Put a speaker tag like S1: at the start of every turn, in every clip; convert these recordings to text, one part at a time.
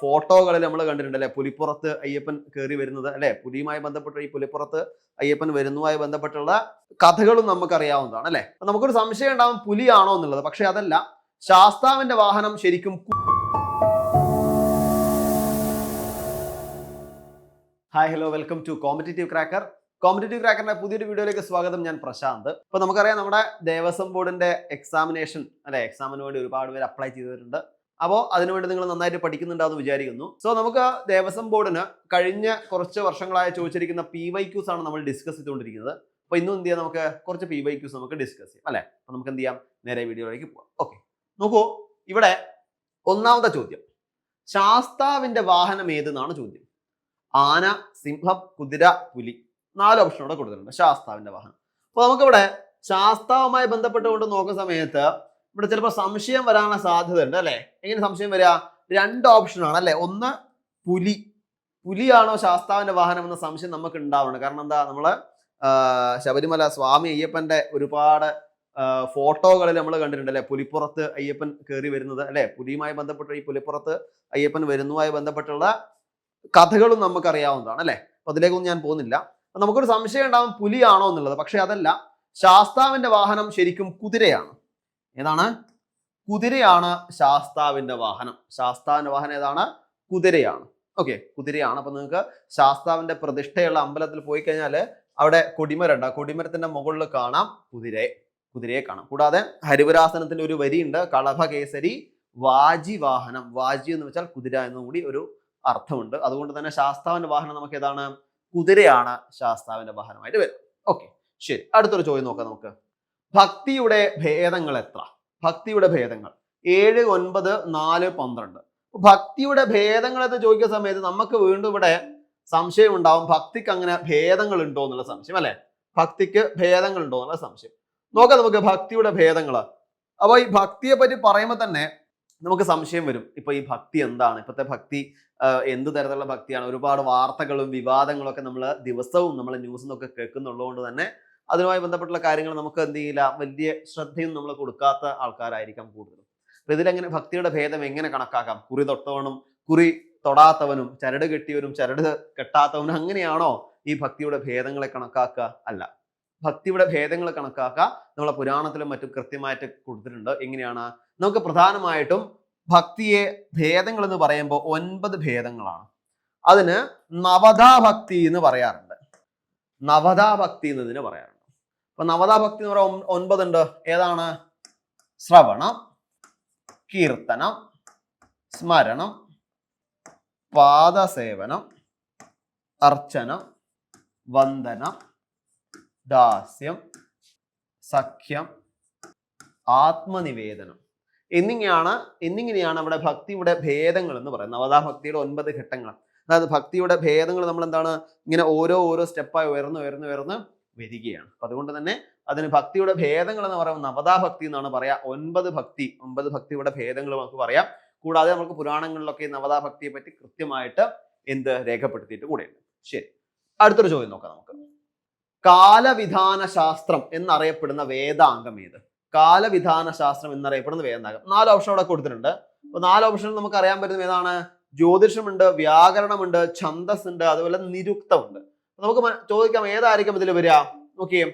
S1: ഫോട്ടോകളിൽ നമ്മൾ കണ്ടിട്ടുണ്ട് അല്ലെ? പുലിപ്പുറത്ത് അയ്യപ്പൻ കയറി വരുന്നത് അല്ലെ? പുലിയുമായി ബന്ധപ്പെട്ട ഈ പുലിപ്പുറത്ത് അയ്യപ്പൻ വരുന്നതുമായി ബന്ധപ്പെട്ടുള്ള കഥകളും നമുക്കറിയാവുന്നതാണ് അല്ലെ? നമുക്കൊരു സംശയം ഉണ്ടാവും പുലിയാണോ എന്നുള്ളത്. പക്ഷെ അതല്ല ശാസ്താവിന്റെ വാഹനം ശരിക്കും hi hello welcome to Competitive Cracker Competitive ക്രാക്കറിന്റെ പുതിയൊരു വീഡിയോയിലേക്ക് സ്വാഗതം. ഞാൻ പ്രശാന്ത്. ഇപ്പൊ നമുക്കറിയാം നമ്മുടെ ദേവസ്വം ബോർഡിന്റെ എക്സാമിനേഷൻ അല്ലെ? എക്സാമിന് വേണ്ടി ഒരുപാട് പേര് അപ്ലൈ ചെയ്തിട്ടുണ്ട്. അപ്പോൾ അതിനുവേണ്ടി നിങ്ങൾ നന്നായിട്ട് പഠിക്കുന്നുണ്ടാവും വിചാരിക്കുന്നു. സോ നമുക്ക് ദേവസ്വം ബോർഡിന് കഴിഞ്ഞ കുറച്ച് വർഷങ്ങളായി ചോദിച്ചിരിക്കുന്ന പി വൈ ക്യൂസ് ആണ് നമ്മൾ ഡിസ്കസ് ചെയ്തുകൊണ്ടിരിക്കുന്നത്. അപ്പോൾ ഇന്നും എന്ത് ചെയ്യാം നമുക്ക്? കുറച്ച് പി വൈ ക്യൂസ് നമുക്ക് ഡിസ്കസ് ചെയ്യാം അല്ലേ? അപ്പോൾ നമുക്ക് എന്ത് ചെയ്യാം? നേരെ വീഡിയോയിലേക്ക് പോവാം. ഓക്കെ നോക്കൂ ഇവിടെ ഒന്നാമത്തെ ചോദ്യം. ശാസ്താവിന്റെ വാഹനം ഏതെന്നാണ് ചോദ്യം. ആന സിംഹം കുതിര പുലി. നാല് ഓപ്ഷനോടെ കൊടുത്തിട്ടുണ്ട്. ശാസ്താവിന്റെ വാഹനം. അപ്പോൾ നമുക്കിവിടെ ശാസ്താവുമായി ബന്ധപ്പെട്ടുകൊണ്ട് നോക്കുന്ന സമയത്ത് ഇവിടെ ചിലപ്പോൾ സംശയം വരാനുള്ള സാധ്യത ഉണ്ട് അല്ലെ? എങ്ങനെ സംശയം വരിക രണ്ട് ഓപ്ഷനാണ് അല്ലേ? ഒന്ന് പുലി. പുലിയാണോ ശാസ്താവിന്റെ വാഹനം എന്ന സംശയം നമുക്ക് ഉണ്ടാവണം. കാരണം എന്താ? നമ്മൾ ശബരിമല സ്വാമി അയ്യപ്പന്റെ ഒരുപാട് ഫോട്ടോകളിൽ നമ്മൾ കണ്ടിട്ടുണ്ട് അല്ലെ? പുലിപ്പുറത്ത് അയ്യപ്പൻ കയറി വരുന്നത് അല്ലെ? പുലിയുമായി ബന്ധപ്പെട്ട ഈ പുലിപ്പുറത്ത് അയ്യപ്പൻ വരുന്നതുമായി ബന്ധപ്പെട്ടുള്ള കഥകളും നമുക്കറിയാവുന്നതാണ് അല്ലെ? അപ്പൊ അതിലേക്കൊന്നും ഞാൻ പോകുന്നില്ല. നമുക്കൊരു സംശയം ഉണ്ടാവും പുലിയാണോ എന്നുള്ളത്. പക്ഷെ അതല്ല ശാസ്താവിന്റെ വാഹനം ശരിക്കും കുതിരയാണ്. ഏതാണ്? കുതിരയാണ് ശാസ്താവിന്റെ വാഹനം. ശാസ്താവിന്റെ വാഹനം ഏതാണ്? കുതിരയാണ്. ഓക്കെ കുതിരയാണ്. അപ്പൊ നിങ്ങൾക്ക് ശാസ്താവിന്റെ പ്രതിഷ്ഠയുള്ള അമ്പലത്തിൽ പോയി കഴിഞ്ഞാൽ അവിടെ കൊടിമരുണ്ട്. ആ കൊടിമരത്തിന്റെ മുകളിൽ കാണാം കുതിരയെ. കുതിരയെ കാണാം. കൂടാതെ ഹരിവരാസനത്തിന്റെ ഒരു വരിയുണ്ട്. കളഭകേസരി വാജി വാഹനം. വാജി എന്ന് വെച്ചാൽ കുതിര എന്നും കൂടി ഒരു അർത്ഥമുണ്ട്. അതുകൊണ്ട് തന്നെ ശാസ്താവിന്റെ വാഹനം നമുക്ക് ഏതാണ്? കുതിരയാണ് ശാസ്താവിന്റെ വാഹനമായിട്ട് വരുന്നത് ഓക്കെ ശരി. അടുത്തൊരു ചോദ്യം നോക്കാം നമുക്ക്. ഭക്തിയുടെ ഭേദങ്ങൾ എത്ര ഭക്തിയുടെ ഭേദങ്ങൾ. ഏഴ് ഒൻപത് നാല് പന്ത്രണ്ട്. ഭക്തിയുടെ ഭേദങ്ങൾ എന്ന് ചോദിക്കുന്ന സമയത്ത് നമുക്ക് വീണ്ടും ഇവിടെ സംശയം ഉണ്ടാവും ഭക്തിക്ക് അങ്ങനെ ഭേദങ്ങൾ ഉണ്ടോ എന്നുള്ള സംശയം അല്ലെ? ഭക്തിക്ക് ഭേദങ്ങൾ ഉണ്ടോ എന്നുള്ള സംശയം. നോക്കാം നമുക്ക് ഭക്തിയുടെ ഭേദങ്ങൾ അപ്പൊ ഈ ഭക്തിയെ പറ്റി പറയുമ്പോൾ തന്നെ നമുക്ക് സംശയം വരും ഇപ്പൊ ഈ ഭക്തി എന്താണ്? ഇപ്പോഴത്തെ ഭക്തി എന്ത് തരത്തിലുള്ള ഭക്തിയാണ്? ഒരുപാട് വാർത്തകളും വിവാദങ്ങളും ഒക്കെ നമ്മൾ ദിവസവും നമ്മൾ ന്യൂസിൽ നിന്നൊക്കെ കേൾക്കുന്നുള്ളതുകൊണ്ട് തന്നെ അതുമായി ബന്ധപ്പെട്ടുള്ള കാര്യങ്ങൾ നമുക്ക് എന്ത് ചെയ്യില്ല വലിയ ശ്രദ്ധയും നമ്മൾ കൊടുക്കാത്ത ആൾക്കാരായിരിക്കാം കൂടുതലും. അപ്പൊ ഇതിലെങ്ങനെ ഭക്തിയുടെ ഭേദം എങ്ങനെ കണക്കാക്കാം? കുറി തൊട്ടവനും കുറി തൊടാത്തവനും ചരട് കെട്ടിയവനും ചരട് കെട്ടാത്തവനും അങ്ങനെയാണോ ഈ ഭക്തിയുടെ ഭേദങ്ങളെ കണക്കാക്കുക? അല്ല. ഭക്തിയുടെ ഭേദങ്ങൾ കണക്കാക്കുക നമ്മളെ പുരാണത്തിലും മറ്റും കൃത്യമായിട്ട് കൊടുത്തിട്ടുണ്ട്. എങ്ങനെയാണ്? നമുക്ക് പ്രധാനമായിട്ടും ഭക്തിയെ ഭേദങ്ങൾ എന്ന് പറയുമ്പോൾ ഒൻപത് ഭേദങ്ങളാണ്. അതിന് നവതാ ഭക്തി എന്ന് പറയാറുണ്ട്. നവതാ ഭക്തി എന്നതിന് പറയാറുണ്ട്. അപ്പൊ നവതാ ഭക്തി എന്ന് പറയുമ്പോൾ ഒൻപതുണ്ട്. ഏതാണ്? ശ്രവണം കീർത്തനം സ്മരണം പാദസേവനം അർച്ചനം വന്ദനം ദാസ്യം സഖ്യം ആത്മനിവേദനം. എന്നിങ്ങനെയാണ് എന്നിങ്ങനെയാണ് അവിടെ ഭക്തിയുടെ ഭേദങ്ങൾ എന്ന് പറയുന്നത്. നവതാ ഭക്തിയുടെ ഒൻപത് ഘട്ടങ്ങൾ. അതായത് ഭക്തിയുടെ ഭേദങ്ങൾ നമ്മൾ എന്താണ് ഇങ്ങനെ ഓരോ ഓരോ സ്റ്റെപ്പായി ഉയർന്ന് ഉയർന്ന് ഉയർന്ന് വരികയാണ് അപ്പൊ അതുകൊണ്ട് തന്നെ അതിന് ഭക്തിയുടെ ഭേദങ്ങൾ എന്ന് പറയുന്നത് നവതാ ഭക്തി എന്നാണ് പറയാ. ഒൻപത് ഭക്തി ഒമ്പത് ഭക്തിയുടെ ഭേദങ്ങൾ നമുക്ക് പറയാം. കൂടാതെ നമുക്ക് പുരാണങ്ങളിലൊക്കെ നവതാ ഭക്തിയെ പറ്റി കൃത്യമായിട്ട് എന്ത് രേഖപ്പെടുത്തിയിട്ട് കൂടെയുണ്ട്. ശരി. അടുത്തൊരു ചോദ്യം നോക്കാം നമുക്ക്. കാലവിധാന ശാസ്ത്രം എന്നറിയപ്പെടുന്ന വേദാംഗം ഏത്? കാലവിധാന ശാസ്ത്രം എന്നറിയപ്പെടുന്ന വേദാംഗം. നാല് ഓപ്ഷൻ അവിടെ കൊടുത്തിട്ടുണ്ട്. അപ്പൊ നാല് ഓപ്ഷനിൽ നമുക്ക് അറിയാൻ പറ്റുന്ന ഏതാണ്? ജ്യോതിഷമുണ്ട് വ്യാകരണമുണ്ട് ഛന്ദസ് ഉണ്ട് അതുപോലെ നിരുക്തമുണ്ട്. നമുക്ക് ചോദിക്കാം ഏതായിരിക്കും ഇതിൽ വരിക? നോക്കിയേ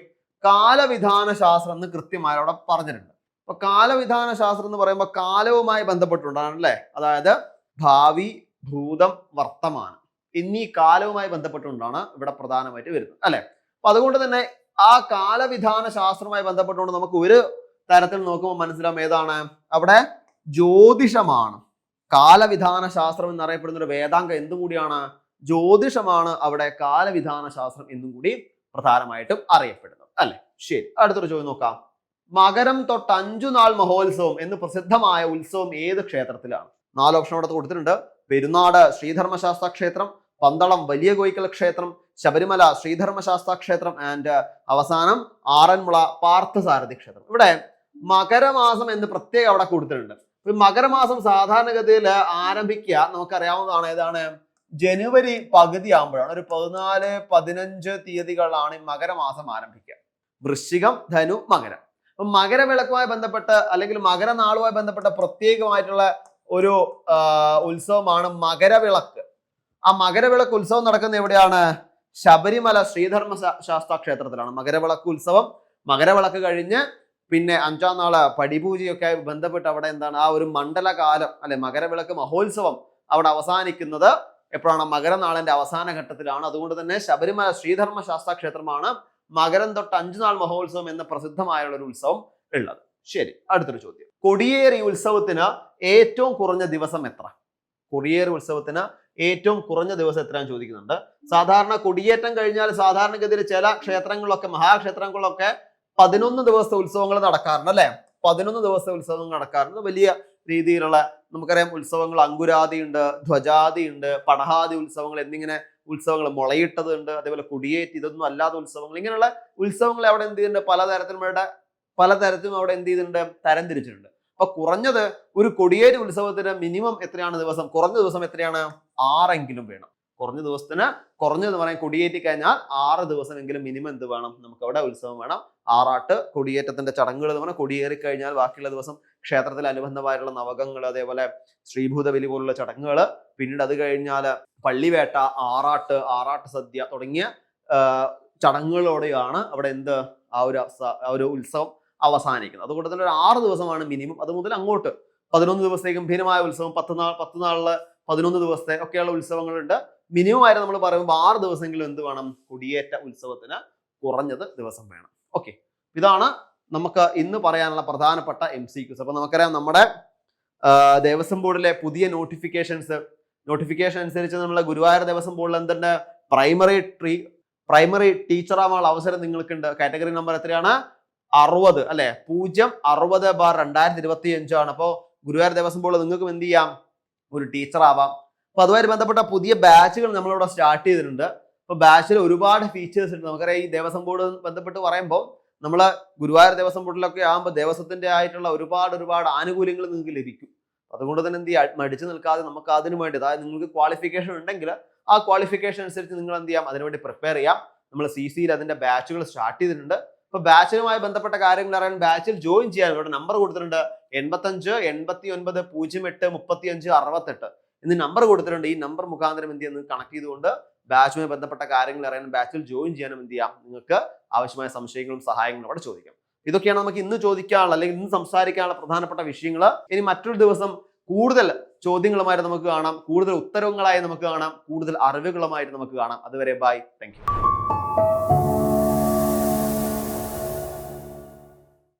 S1: കാലവിധാന ശാസ്ത്രം എന്ന് കൃത്യമായി അവിടെ പറഞ്ഞിട്ടുണ്ട്. അപ്പൊ കാലവിധാന ശാസ്ത്രം എന്ന് പറയുമ്പോൾ കാലവുമായി ബന്ധപ്പെട്ടുണ്ടാണ് അല്ലേ? അതായത് ഭാവി ഭൂതം വർത്തമാനം. എന്നീ കാലവുമായി ബന്ധപ്പെട്ടുകൊണ്ടാണ് ഇവിടെ പ്രധാനമായിട്ട് വരുന്നത് അല്ലെ? അപ്പൊ അതുകൊണ്ട് തന്നെ ആ കാലവിധാന ശാസ്ത്രവുമായി ബന്ധപ്പെട്ടുകൊണ്ട് നമുക്ക് ഒരു തരത്തിൽ നോക്കുമ്പോൾ മനസ്സിലാവും ഏതാണ്? അവിടെ ജ്യോതിഷമാണ്. കാലവിധാന ശാസ്ത്രം എന്നറിയപ്പെടുന്ന ഒരു വേദാംഗം എന്തും കൂടിയാണ് ജ്യോതിഷമാണ് അവിടെ കാലവിധാന ശാസ്ത്രം എന്നും കൂടി പ്രധാനമായിട്ടും അറിയപ്പെടുന്നത്. അല്ലെ? ശരി. അടുത്തൊരു ചോദ്യം നോക്കാം. മകരം തൊട്ട് അഞ്ചു നാൾ മഹോത്സവം എന്ന് പ്രസിദ്ധമായ ഉത്സവം ഏത് ക്ഷേത്രത്തിലാണ്? നാല് ഓപ്ഷൻ അവിടെ കൊടുത്തിട്ടുണ്ട്. പെരുന്നാട് ശ്രീധർമ്മശാസ്ത്ര ക്ഷേത്രം പന്തളം വലിയ കോയിക്കൽ ക്ഷേത്രം ശബരിമല ശ്രീധർമ്മശാസ്ത്ര ക്ഷേത്രം ആൻഡ് അവസാനം ആറന്മുള പാർത്ഥസാരഥി ക്ഷേത്രം. ഇവിടെ മകരമാസം എന്ന് പ്രത്യേകം അവിടെ കൊടുത്തിട്ടുണ്ട്. മകരമാസം സാധാരണഗതിയിൽ ആരംഭിക്കുക നമുക്കറിയാവുന്നതാണ് ഏതാണ്? ജനുവരി പകുതി ആകുമ്പോഴാണ് ഒരു പതിനാല് പതിനഞ്ച് തീയതികളിലാണ് മകരമാസം ആരംഭിക്കുക. വൃശ്ചികം ധനു മകരം. അപ്പൊ മകരവിളക്കുമായി ബന്ധപ്പെട്ട് അല്ലെങ്കിൽ മകരനാളുമായി ബന്ധപ്പെട്ട പ്രത്യേകമായിട്ടുള്ള ഒരു ഉത്സവമാണ് മകരവിളക്ക്. ആ മകരവിളക്ക് ഉത്സവം നടക്കുന്ന എവിടെയാണ്? ശബരിമല ശ്രീധർമ്മ ശാസ്ത്ര ക്ഷേത്രത്തിലാണ്. മകരവിളക്ക് ഉത്സവം മകരവിളക്ക് കഴിഞ്ഞ് പിന്നെ അഞ്ചാം നാൾ പടിപൂജയൊക്കെ ബന്ധപ്പെട്ട് അവിടെ എന്താണ്? ആ ഒരു മണ്ഡലകാലം അല്ലെ മകരവിളക്ക് മഹോത്സവം അവിടെ അവസാനിക്കുന്നത് എപ്പോഴാണ് മകരനാളിന്റെ അവസാന ഘട്ടത്തിലാണ്. അതുകൊണ്ട് തന്നെ ശബരിമല ശ്രീധർമ്മ ശാസ്ത്ര ക്ഷേത്രമാണ് മകരം തൊട്ട് അഞ്ചു നാൾ മഹോത്സവം എന്ന പ്രസിദ്ധമായ ഒരു ഉത്സവം ഉള്ളത്. ശരി അടുത്തൊരു ചോദ്യം. കൊടിയേറി ഉത്സവത്തിന് ഏറ്റവും കുറഞ്ഞ ദിവസം എത്ര? കൊടിയേറി ഉത്സവത്തിന് ഏറ്റവും കുറഞ്ഞ ദിവസം എത്രയാണ് ചോദിക്കുന്നുണ്ട്. സാധാരണ കൊടിയേറ്റം കഴിഞ്ഞാൽ സാധാരണഗതിയിൽ ചില ക്ഷേത്രങ്ങളിലൊക്കെ മഹാക്ഷേത്രങ്ങളിലൊക്കെ പതിനൊന്ന് ദിവസത്തെ ഉത്സവങ്ങൾ നടക്കാറുണ്ട് അല്ലെ? പതിനൊന്ന് ദിവസത്തെ ഉത്സവങ്ങൾ നടക്കാറുണ്ട്. വലിയ രീതിയിലുള്ള നമുക്കറിയാം ഉത്സവങ്ങൾ അങ്കുരാതിയുണ്ട് ഉണ്ട് ധ്വജാതി ഉണ്ട് പടഹാതി ഉത്സവങ്ങൾ എന്നിങ്ങനെ ഉത്സവങ്ങൾ മുളയിട്ടതുണ്ട് അതേപോലെ കുടിയേറ്റ് ഇതൊന്നും അല്ലാത്ത ഉത്സവങ്ങൾ. ഇങ്ങനെയുള്ള ഉത്സവങ്ങൾ അവിടെ എന്ത് ചെയ്തിട്ടുണ്ട് പലതരത്തിലും അവിടെ പലതരത്തിലും അവിടെ എന്ത് ചെയ്തിട്ടുണ്ട് തരംതിരിച്ചിട്ടുണ്ട്. അപ്പൊ കുറഞ്ഞത് ഒരു കൊടിയേറ്റ് ഉത്സവത്തിന് മിനിമം എത്രയാണ് ദിവസം? കുറഞ്ഞ ദിവസം എത്രയാണ്? ആറെങ്കിലും വേണം. കുറഞ്ഞ ദിവസത്തിന് കുറഞ്ഞെന്ന് പറയാൻ കൊടിയേറ്റി കഴിഞ്ഞാൽ ആറ് ദിവസമെങ്കിലും മിനിമം എന്ത് വേണം? നമുക്ക് അവിടെ ഉത്സവം വേണം. ആറാട്ട് കൊടിയേറ്റത്തിന്റെ ചടങ്ങുകൾ എന്ന് പറഞ്ഞാൽ കൊടിയേറി കഴിഞ്ഞാൽ ബാക്കിയുള്ള ദിവസം ക്ഷേത്രത്തിൽ അനുബന്ധമായിട്ടുള്ള നവകങ്ങൾ അതേപോലെ ശ്രീഭൂത ബലി പോലുള്ള ചടങ്ങുകൾ. പിന്നീട് അത് കഴിഞ്ഞാൽ പള്ളിവേട്ട ആറാട്ട് ആറാട്ട് സദ്യ തുടങ്ങിയ ചടങ്ങുകളോടെയാണ് അവിടെ എന്ത് ആ ഒരു ആ ഒരു ഉത്സവം അവസാനിക്കുന്നത്. അതുകൊണ്ട് തന്നെ ഒരു ആറ് ദിവസമാണ് മിനിമം അത് മുതൽ അങ്ങോട്ട്. പതിനൊന്ന് ദിവസത്തേക്കും ഗംഭീരമായ ഉത്സവം. പത്ത് നാൾ പത്ത് നാളിൽ പതിനൊന്ന് ദിവസത്തെ ഒക്കെയുള്ള ഉത്സവങ്ങളുണ്ട്. മിനിമം ആയിട്ട് നമ്മൾ പറയുമ്പോൾ ആറ് ദിവസമെങ്കിലും എന്ത് വേണം? കുടിയേറ്റ ഉത്സവത്തിന് കുറഞ്ഞത് ദിവസം വേണം. ഓക്കെ ഇതാണ് നമുക്ക് ഇന്ന് പറയാനുള്ള പ്രധാനപ്പെട്ട എം സി ക്യൂസ് അപ്പം നമുക്കറിയാം നമ്മുടെ ദേവസ്വം ബോർഡിലെ പുതിയ നോട്ടിഫിക്കേഷൻസ് നോട്ടിഫിക്കേഷൻ അനുസരിച്ച് നമ്മളെ ഗുരുവായൂർ ദേവസ്വം ബോർഡിൽ എന്തുണ്ട്? പ്രൈമറി ട്രീ പ്രൈമറി ടീച്ചർ ആവാനുള്ള അവസരം നിങ്ങൾക്കുണ്ട്. കാറ്റഗറി നമ്പർ എത്രയാണ്? അറുപത്. അല്ലെ? പൂജ്യം അറുപത് ബാർ രണ്ടായിരത്തി ഇരുപത്തി അഞ്ചാണ് അപ്പോൾ ഗുരുവായൂർ ദേവസ്വം ബോർഡിൽ നിങ്ങൾക്കും എന്ത് ചെയ്യാം? ഒരു ടീച്ചർ ആവാം. അപ്പൊ അതുമായി ബന്ധപ്പെട്ട പുതിയ ബാച്ചുകൾ നമ്മളിവിടെ സ്റ്റാർട്ട് ചെയ്തിട്ടുണ്ട്. അപ്പോൾ ബാച്ചിൽ ഒരുപാട് ഫീച്ചേഴ്സ് ഉണ്ട്. നമുക്കറിയാം ഈ ദേവസ്വം ബോർഡ് ബന്ധപ്പെട്ട് പറയുമ്പോൾ നമ്മൾ ഗുരുവായൂർ ദേവസ്വം ബോർഡിലൊക്കെ ആകുമ്പോൾ ദേവസ്വത്തിന്റെ ആയിട്ടുള്ള ഒരുപാട് ഒരുപാട് ആനുകൂല്യങ്ങൾ നിങ്ങൾക്ക് ലഭിക്കും. അതുകൊണ്ട് തന്നെ എന്ത് ചെയ്യുക മടിച്ചു നിൽക്കാതെ നമുക്ക് അതിനു വേണ്ടി അതായത് നിങ്ങൾക്ക് ക്വാളിഫിക്കേഷൻ ഉണ്ടെങ്കിൽ ആ ക്വാളിഫിക്കേഷൻ അനുസരിച്ച് നിങ്ങൾ എന്ത് ചെയ്യാം? അതിനുവേണ്ടി പ്രിപ്പയർ ചെയ്യാം. നമ്മൾ സി സിയിൽ അതിന്റെ ബാച്ചുകൾ സ്റ്റാർട്ട് ചെയ്തിട്ടുണ്ട്. അപ്പൊ ബാച്ചിലുമായി ബന്ധപ്പെട്ട കാര്യങ്ങൾ അറിയാൻ ബാച്ചിൽ ജോയിൻ ചെയ്യാൻ ഇവിടെ നമ്പർ കൊടുത്തിട്ടുണ്ട്. എൺപത്തഞ്ച് എൺപത്തി ഒൻപത് പൂജ്യം എട്ട് മുപ്പത്തി അഞ്ച് അറുപത്തെട്ട്. എന്നീ നമ്പർ കൊടുത്തിട്ടുണ്ട്. ഈ നമ്പർ മുഖാന്തരം എന്ത് ചെയ്യുന്നത് കണക്ട് ചെയ്തുകൊണ്ട് ബാച്ചുമായി ബന്ധപ്പെട്ട കാര്യങ്ങൾ അറിയാനും ബാച്ചിൽ ജോയിൻ ചെയ്യാനും എന്ത് ചെയ്യാം? നിങ്ങൾക്ക് ആവശ്യമായ സംശയങ്ങളും സഹായങ്ങളും അവിടെ ചോദിക്കാം. ഇതൊക്കെയാണ് നമുക്ക് ഇന്ന് ചോദിക്കാനുള്ള അല്ലെങ്കിൽ ഇന്ന് സംസാരിക്കാനുള്ള പ്രധാനപ്പെട്ട വിഷയങ്ങൾ ഇനി മറ്റൊരു ദിവസം കൂടുതൽ ചോദ്യങ്ങളുമായിട്ട് നമുക്ക് കാണാം. കൂടുതൽ ഉത്തരവുകളായി നമുക്ക് കാണാം. കൂടുതൽ അറിവുകളുമായിട്ട് നമുക്ക് കാണാം. അതുവരെ ബൈ താങ്ക്